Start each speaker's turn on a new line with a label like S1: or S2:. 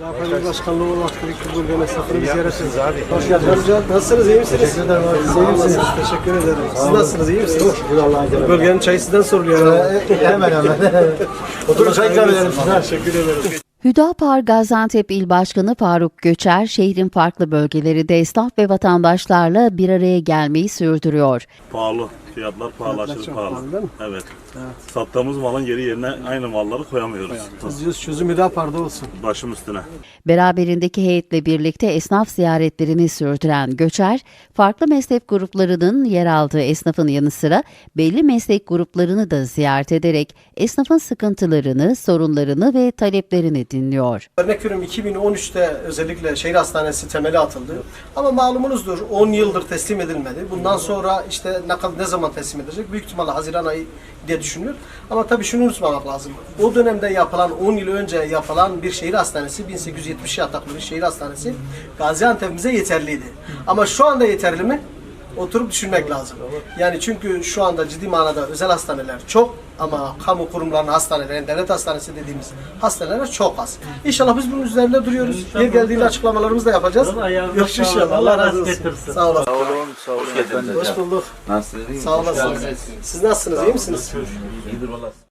S1: Zafer Başkanlığı olarak Kültür Bölge ziyaret ediyoruz. abi. Hoş geldiniz. Nasılsınız? iyi misiniz? Teşekkür ederim abi. İyi misiniz? Teşekkür ederim. Siz nasılsınız? iyi misiniz? Bölgenin çayı sizden soruluyor.
S2: Hemen hemen. Oturun çay ikram edelim size.
S1: Teşekkür ederim.
S3: Hüdapar Gaziantep İl Başkanı Faruk Göçer, şehrin farklı bölgeleri esnaf ve vatandaşlarla bir araya gelmeyi sürdürüyor.
S4: Pahalı. Fiyatlar pahalaşır
S1: çok
S4: pahalı.
S1: pahalı değil mi?
S4: Evet. Sattığımız malın geri yerine aynı malları koyamıyoruz.
S1: Biz çözüm Hüdapar'da olsun.
S4: Başım üstüne.
S3: Beraberindeki heyetle birlikte esnaf ziyaretlerini sürdüren Göçer, farklı meslek gruplarının yer aldığı esnafın yanı sıra belli meslek gruplarını da ziyaret ederek esnafın sıkıntılarını, sorunlarını ve taleplerini dinliyor.
S1: Örnek veriyorum 2013'te özellikle şehir hastanesi temeli atıldı. Ama malumunuzdur 10 yıldır teslim edilmedi. Bundan sonra işte ne, kadar- ne zaman teslim edilecek? Büyük ihtimalle Haziran ayı diye düşünülür. Ama tabii şunu unutmamak lazım. O dönemde yapılan 10 yıl önce yapılan bir şehir hastanesi 1870 yataklı bir şehir hastanesi Gaziantep'imize yeterliydi. Ama şu anda yeterli mi? Oturup düşünmek lazım. Yani çünkü şu anda ciddi manada özel hastaneler çok ama kamu kurumlarının hastaneleri, devlet hastanesi dediğimiz hastaneler çok az. İnşallah biz bunun üzerinde duruyoruz. Yer geldiğinde açıklamalarımızı da yapacağız. Görüşürüz inşallah. Allah razı olsun. Sağ olasın.
S2: Sağ olun.
S1: Hoş bulduk.
S2: Nasılsınız?
S1: Sağ olasınız. Siz nasılsınız? İyi misiniz?
S2: İyidir valla.